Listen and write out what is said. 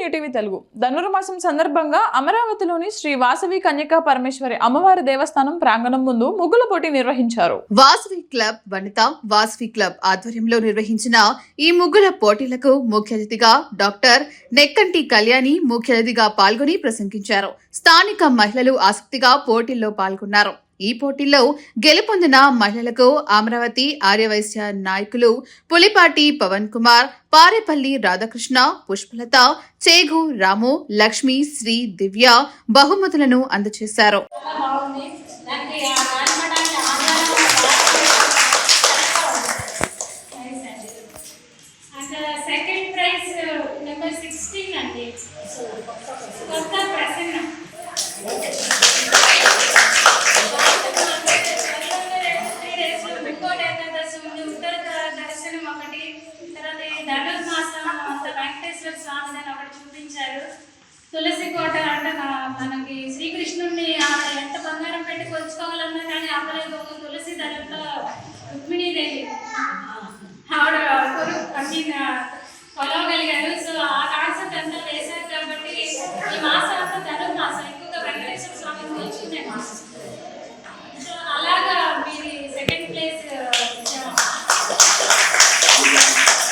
New TV Telugu. ధనుర్మాసం సందర్భంగా అమరావతిలోని శ్రీ వాసవి కన్యకా పరమేశ్వరి అమ్మవారి దేవస్థానం ప్రాంగణం ముందు ముగ్గుల పోటీ నిర్వహించారు. వాసవి క్లబ్ వనిత వాసవి క్లబ్ ఆధ్వర్యంలో నిర్వహించిన ఈ ముగ్గుల పోటీలకు ముఖ్య అతిథిగా డాక్టర్ నెక్కంటి కళ్యాణి ముఖ్య అతిథిగా పాల్గొని ప్రసంగించారు. స్థానిక మహిళలు ఆసక్తిగా పోటీల్లో పాల్గొన్నారు. ఈ పోటీల్లో గెలుపొందిన మహిళలకు అమరావతి ఆర్యవైశ్య నాయకులు పులిపాటి పవన్ కుమార్ పారేపల్లి రాధాకృష్ణ పుష్పలత చేగు రాము లక్ష్మి శ్రీ దివ్య బహుమతులను అందజేశారు. సెకండ్ ప్రైజ్ నెంబర్ సిక్స్టీన్ అండి. వెంకటేశ్వర స్వామి అని ఒకటి చూపించారు. తులసి కోట అంటే మనకి శ్రీకృష్ణుడిని ఆవిడ ఎంత బంగారం పెట్టి కొలుచుకోవాలన్నా కానీ అవ్వలేదు ఒక తులసి దళంలో రుక్మిణీదేవి ఆవిడ కొలు కొలవగలిగారు సో ఆ కాన్సెప్ట్ అంతా వేశారు కాబట్టి ఈ మాసం అంతా ధనుర్మాసం ఎక్కువగా వెంకటేశ్వర స్వామిని కొలుచుకునే మాసం.